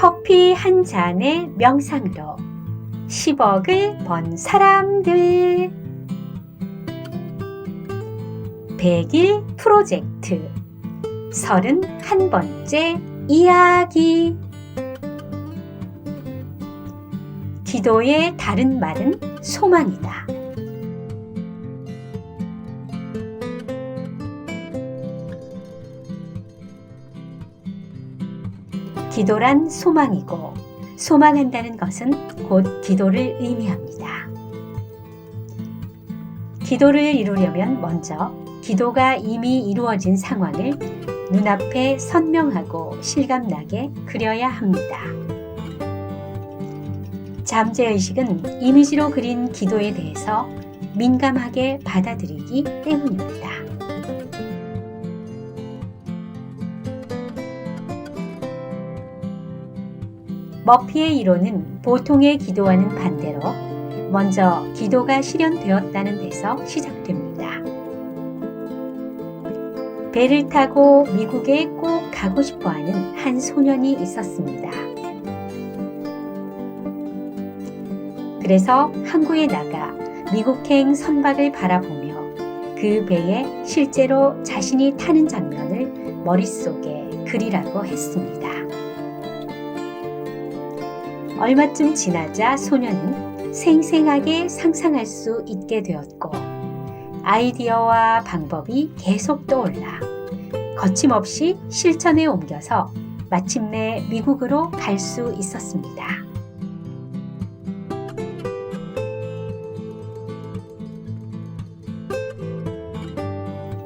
커피 한 잔의 명상으로 10억을 번 사람들. 100일 프로젝트. 31번째 이야기. 기도의 다른 말은 소망이다. 기도란 소망이고 소망한다는 것은 곧 기도를 의미합니다. 기도를 이루려면 먼저 기도가 이미 이루어진 상황을 눈앞에 선명하고 실감나게 그려야 합니다. 잠재의식은 이미지로 그린 기도에 대해서 민감하게 받아들이기 때문입니다. 머피의 이론은 보통의 기도와는 반대로 먼저 기도가 실현되었다는 데서 시작됩니다. 배를 타고 미국에 꼭 가고 싶어 하는 한 소년이 있었습니다. 그래서 항구에 나가 미국행 선박을 바라보며 그 배에 실제로 자신이 타는 장면을 머릿속에 그리라고 했습니다. 얼마쯤 지나자 소년은 생생하게 상상할 수 있게 되었고 아이디어와 방법이 계속 떠올라 거침없이 실천에 옮겨서 마침내 미국으로 갈 수 있었습니다.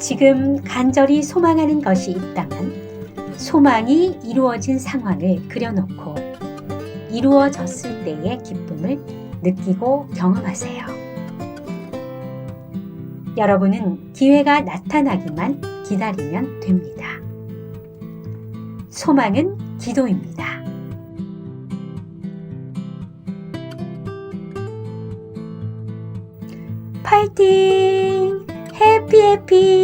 지금 간절히 소망하는 것이 있다면 소망이 이루어진 상황을 그려놓고 이루어졌을 때의 기쁨을 느끼고 경험하세요. 여러분은 기회가 나타나기만 기다리면 됩니다. 소망은 기도입니다. 파이팅! 해피 해피!